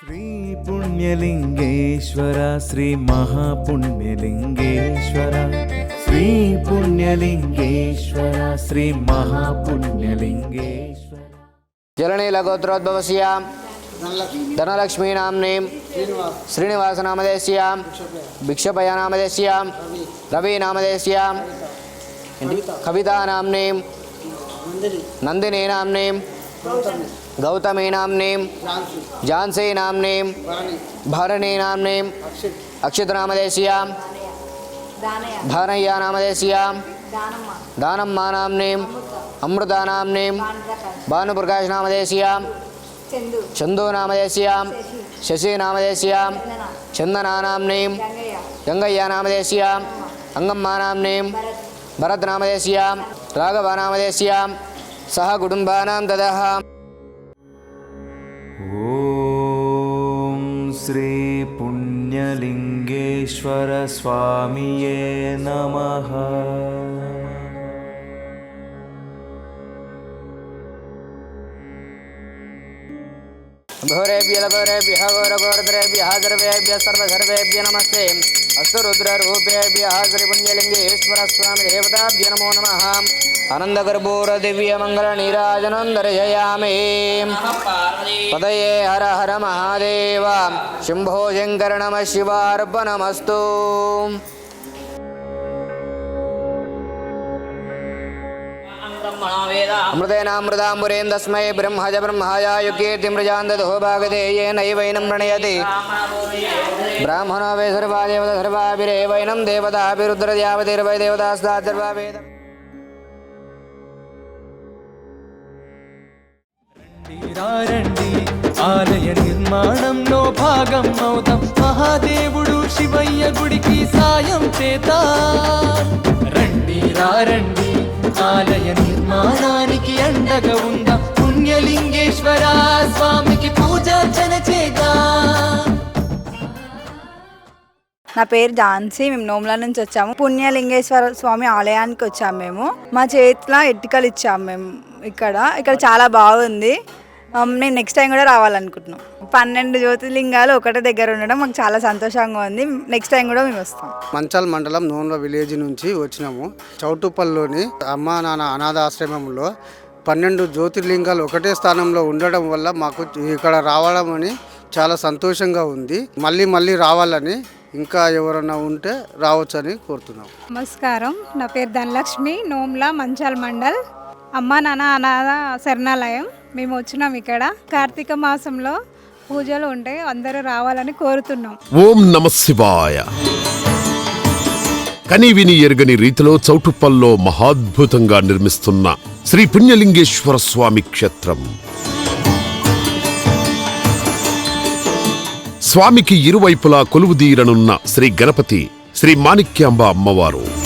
శ్రీ పుణ్యలింగేశ్వర శ్రీ మహాపుణ్యలింగేశ్వర. శ్రీ పుణ్యలింగేశ్వర శ్రీ మహాపుణ్యలింగేశ్వర. జలనీలగోత్రోద్భవస్య ధనలక్ష్మీనామ్నీం శ్రీనివాసనామదేశ్య భిక్షపయనామదేశ్య రవినామదేశ్య కవితానామ్నీం गौतम नाम नेम जानसे नामने भरणे नामने अक्षित नामदेशिया धानय्या नामदेशिया दानम्मा नामने अमृता नामने भानुप्रकाश नामदेशिया चंदो नामदेशिया शशि नामदेशिया चंदना नामने गंगय्या नामदेशिया अंगम्मा नामने भरत नामदेशिया राघवा नामदेशिया सः कुटुम्बानां ददः ॐ श्रीपुण्यलिङ्गेश्वरस्वामिये नमः। घोरेभ्य लगोरेभ्यः घोरघोरद्रेभ्यः सर्वेभ्यः सर्वसर्वेभ्य नमस्ते। అస్తు రుద్రరూపేభ్య శ్రీ స్వామి దేవతాభ్య నమో నమ. అనందగర్భూర దివ్య మంగళ నీరాజనం దర్శయామి పదయే హర హర మహాదేవ. శంభో శంకర నమ శివార్పణమస్తు. అమృతేనామృతాంబురేం తస్మై బ్రహ్మజ బ్రహ్మాయ కీర్తిమృజాందో భాగధేయేనైవైనం ప్రణయతి బ్రాహ్మణో వే సర్వా దేవత సర్వాభిరేవైనం దేవతాభిరుద్రద్యావతిర్వై దేవతాస్తాద్ర్వావేద రండి ఆలయ నిర్మాణంలో భాగం అవుతాం. మహాదేవుడు శివయ్య గుడికి సాయం చేత. రండి రండి. ఆలయ నిర్మాణానికి అండగా ఉందా? పుణ్యలింగేశ్వర స్వామికి పూజార్చన చేద్దాం? నా పేరు ఝాన్సీ. మేము నోముల నుంచి వచ్చాము. పుణ్యలింగేశ్వర స్వామి ఆలయానికి వచ్చాము మేము. మా చేతిలో ఎట్టికలు ఇచ్చాము మేము. ఇక్కడ ఇక్కడ చాలా బాగుంది. నేను నెక్స్ట్ టైం కూడా రావాలనుకుంటున్నాం. పన్నెండు జ్యోతిర్లింగాలు ఒకటే దగ్గర ఉండడం మాకు చాలా సంతోషంగా ఉంది. నెక్స్ట్ టైం కూడా మేము వస్తాం. మంచల్ మండలం నోన్ల విలేజ్ నుంచి వచ్చినాము. చౌటుపల్లిలోని అమ్మా నాన్న అనాథాశ్రమంలో పన్నెండు జ్యోతిర్లింగాలు ఒకటే స్థానంలో ఉండడం వల్ల మాకు ఇక్కడ రావడం అని చాలా సంతోషంగా ఉంది. మళ్ళీ మళ్ళీ రావాలని ఇంకా ఎవరన్నా ఉంటే రావచ్చని కోరుతున్నాం. నమస్కారం. నా పేరు ధనలక్ష్మి. నోమ్లా మంచాల్ మండల్. అమ్మ నాన్న అనాథ శరణాలయం. మేము వచ్చినాం ఇక్కడ. కార్తీక మాసంలో పూజలు ఉంటే అందరూ రావాలని కోరుతున్నాం. ఓం నమ శివాయ. కని విని ఎరుగని రీతిలో చౌటుప్పల్లో మహాద్భుతంగా నిర్మిస్తున్న శ్రీ పుణ్యలింగేశ్వర స్వామి క్షేత్రం. స్వామికి ఇరువైపులా కొలువుదీరనున్న శ్రీ గణపతి శ్రీ మాణిక్యాంబ అమ్మవారు.